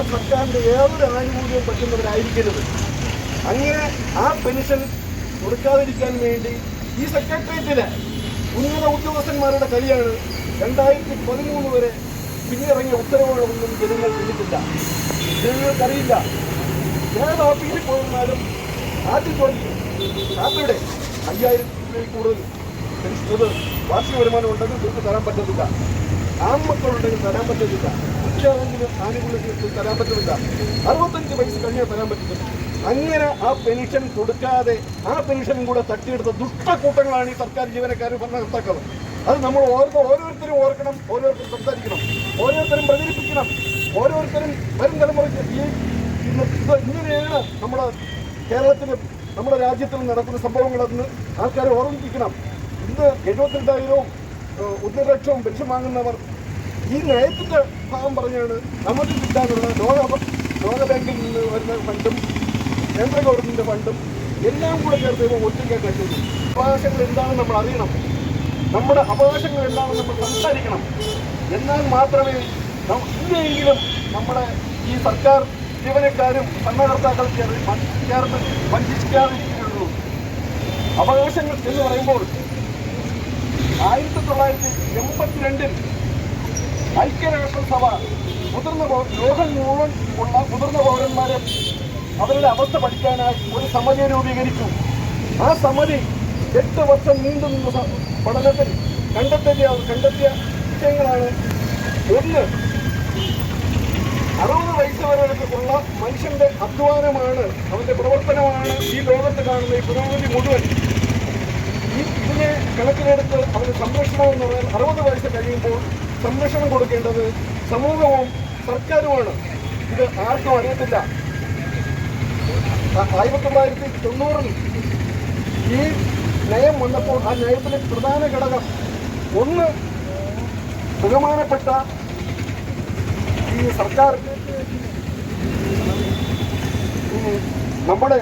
ആ സർക്കാരിന്റെ ഏതൊരു ആനുകൂല്യം പറ്റുന്നവരായിരിക്കരുത്. അങ്ങനെ ആ പെൻഷൻ കൊടുക്കാതിരിക്കാൻ വേണ്ടി ഈ സെക്രട്ടേറിയറ്റിലെ ഉന്നത ഉദ്യോഗസ്ഥന്മാരുടെ കളിയാണ് രണ്ടായിരത്തി പതിമൂന്ന് വരെ പിന്നിറങ്ങിയ ഉത്തരവുകളൊന്നും ജനങ്ങൾ ചെയ്തിട്ടില്ല. ജനങ്ങൾക്കറിയില്ല. ഏത് ഓഫീസിൽ പോയിരുന്നാലും ആദ്യം ചോദിക്കും സാറ്റർഡേ അയ്യായിരം രൂപയിൽ കൂടുതൽ വാർഷിക വരുമാനം ഉണ്ടെങ്കിൽ തീർത്ത് തരാൻ പറ്റത്തില്ല. ആൺമക്കളുണ്ടെങ്കിൽ തരാൻ പറ്റത്തില്ല ഉച്ചയാണെങ്കിൽ ആനുകൂല്യത്തിൽ തരാൻ പറ്റത്തില്ല അറുപത്തഞ്ച് വയസ്സ് കഴിഞ്ഞാൽ തരാൻ പറ്റത്തില്ല അങ്ങനെ ആ പെൻഷൻ കൊടുക്കാതെ ആ പെൻഷനും കൂടെ തട്ടിയെടുത്ത ദുഷ്ടക്കൂട്ടങ്ങളാണ് ഈ സർക്കാർ ജീവനക്കാരും ഭരണകർത്താക്കൾ അത് നമ്മൾ ഓരോ ഓരോരുത്തരും ഓർക്കണം ഓരോരുത്തരും സംസാരിക്കണം ഓരോരുത്തരും പ്രചരിപ്പിക്കണം ഓരോരുത്തരും വരും തലമുറയ്ക്ക് ഈ ഇങ്ങനെയാണ് നമ്മുടെ കേരളത്തിലും നമ്മുടെ രാജ്യത്തിൽ നടക്കുന്ന സംഭവങ്ങളെന്ന് ആൾക്കാരെ ഓർമ്മിപ്പിക്കണം. ഇന്ന് എഴുപത്തിരണ്ടായിരവും ഏഹ്, ഒന്നര ലക്ഷവും പെൻഷൻ വാങ്ങുന്നവർ ഈ നയത്തിന്റെ ഭാഗം പറഞ്ഞാണ് നമുക്ക് കിട്ടാനുള്ള ലോക ലോക ബാങ്കിൽ നിന്ന് വരുന്ന ഫണ്ടും കേന്ദ്ര ഗവൺമെന്റിന്റെ ഫണ്ടും എല്ലാം കൂടെ ചേർത്ത് ഇപ്പോൾ ഒറ്റയ്ക്കാൻ കഴിയുന്നു അവകാശങ്ങൾ എന്താണെന്ന് നമ്മൾ അറിയണം. നമ്മുടെ അവകാശങ്ങൾ എന്താണെന്ന് നമ്മൾ സംസാരിക്കണം. എന്നാൽ മാത്രമേ നം- നമ്മുടെ ഈ സർക്കാർ ജീവനക്കാരും ഭരണകർത്താക്കൾ ചേർന്ന് വഞ്ചിക്കാതിരിക്കുകയുള്ളൂ. അവകാശങ്ങൾ എന്ന് പറയുമ്പോൾ ആയിരത്തി തൊള്ളായിരത്തി എൺപത്തിരണ്ടിൽ ഐക്യരാഷ്ട്രസഭ മുതിർന്ന ലോകം മുഴുവൻ ഉള്ള മുതിർന്ന പൗരന്മാരെ അവരുടെ അവസ്ഥ പഠിക്കാനായി ഒരു സമിതിയെ രൂപീകരിച്ചു. ആ സമിതി എട്ട് വർഷം നീണ്ടു നിന്ന പഠനത്തിൽ കണ്ടെത്തിയ കണ്ടെത്തിയ വിഷയങ്ങളാണ്. ഒന്ന് അറുപത് വയസ്സ് വരെയുള്ള മനുഷ്യന്റെ അധ്വാനമാണ് അവന്റെ പ്രവർത്തനമാണ് ഈ ലോകത്ത് കാണുന്ന ഈ പുരോഗതി മുഴുവൻ. ഇതിനെ കണക്കിലെടുത്ത് അവന് സംരക്ഷണം എന്ന് പറയാൻ അറുപത് വയസ്സ് കഴിയുമ്പോൾ സംരക്ഷണം കൊടുക്കേണ്ടത് സമൂഹവും സർക്കാരുമാണ്. ഇത് ആർക്കും അറിയത്തില്ല. ആയിരത്തി തൊള്ളായിരത്തി തൊണ്ണൂറിൽ ഈ നയം വന്നപ്പോൾ ആ നയത്തിലെ പ്രധാന ഘടകം ഒന്ന് ബഹുമാനപ്പെട്ട ഈ സർക്കാർ. നമ്മുടെ